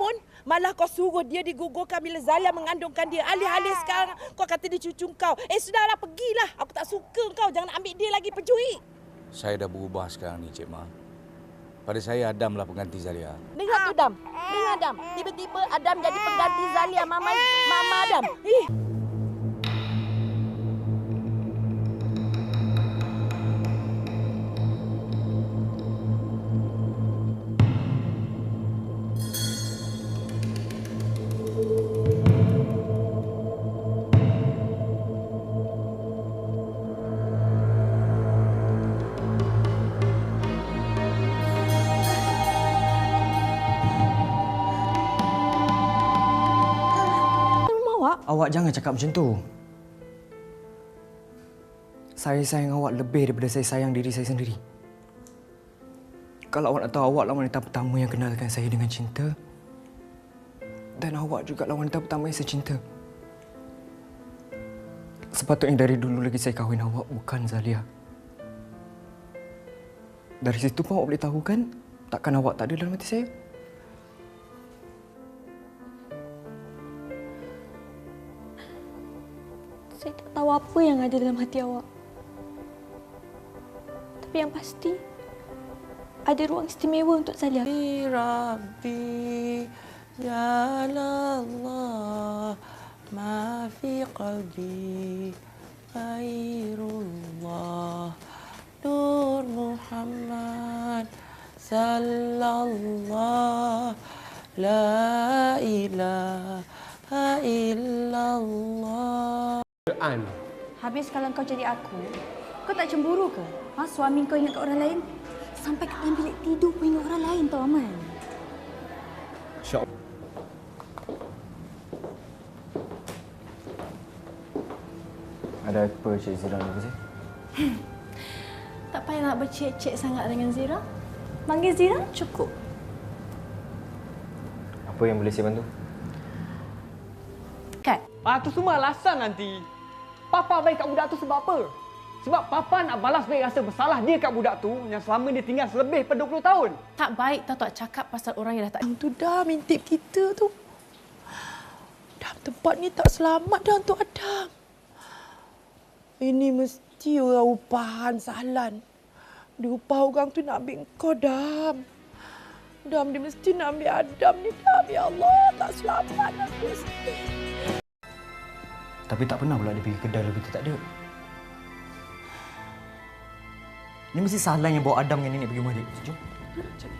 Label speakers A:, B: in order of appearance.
A: pun. Malah kau suruh dia digugurkan bila Zalia mengandungkan dia. Alih-alih sekarang kau kata dia cucu kau. Eh sudahlah pergilah. Aku tak suka kau. Jangan ambil dia lagi pencuri.
B: Saya dah berubah sekarang ni, Cik Ma. Pada saya Adam lah pengganti Zalia.
A: Dengar tu Dam. Dengar Dam. Tiba-tiba Adam jadi pengganti Zalia mama mama Adam. Ih.
C: Awak?
D: Jangan cakap macam tu. Saya sayang awak lebih daripada saya sayang diri saya sendiri. Kalau awak nak tahu, awak lah wanita pertama yang kenalkan saya dengan cinta. Dan awak juga lah wanita pertama yang saya cinta. Sepatutnya dari dulu lagi saya kahwin awak, bukan Zalia. Dari situ pun awak boleh tahu kan, takkan awak tak ada dalam hati saya?
C: saya tak tahu apa yang ada dalam hati awak. Tapi yang pasti, ada ruang istimewa untuk Zalia.
E: Bi Rabbi, Ya Allah, Ma fi qalbi, Khairullah, Nur Muhammad, Sallallahu, La ilaha illallah
F: kerajaan.
G: Habis kalau kau jadi aku, kau tak cemburu ke? Ha, suami kau ingat orang lain? Sampai kat dalam bilik tidur pun ingat orang lain tau, Aman.
F: Syok.
D: Ada apa Cik Zira nak kasi?
C: tak payah nak bercek-cek sangat dengan Zira. Panggil Zira cukup.
D: Apa yang boleh saya bantu?
G: Kat.
H: Ah, tu semua alasan nanti. Papa baik kat budak tu sebab apa? Sebab Papa nak balas baik rasa bersalah dia kat budak tu yang selama dia tinggal selebih pada 20 tahun.
I: Tak baik tau tak cakap pasal orang yang dah tak
E: Tu dah mintip kita tu. Dah tempat ni tak selamat dah untuk Adam. Ini mesti orang upahan Sahlan. Dia upah orang tu nak ambil kau, Dam. Dam, dia mesti nak ambil Adam ni, Dam. Ya Allah, tak selamat dah mesti.
D: Tapi tak pernah pula dia pergi kedai lebih tu tak ada. Ini mesti Sahlan yang bawa Adam dengan nenek pergi rumah dia. Jom.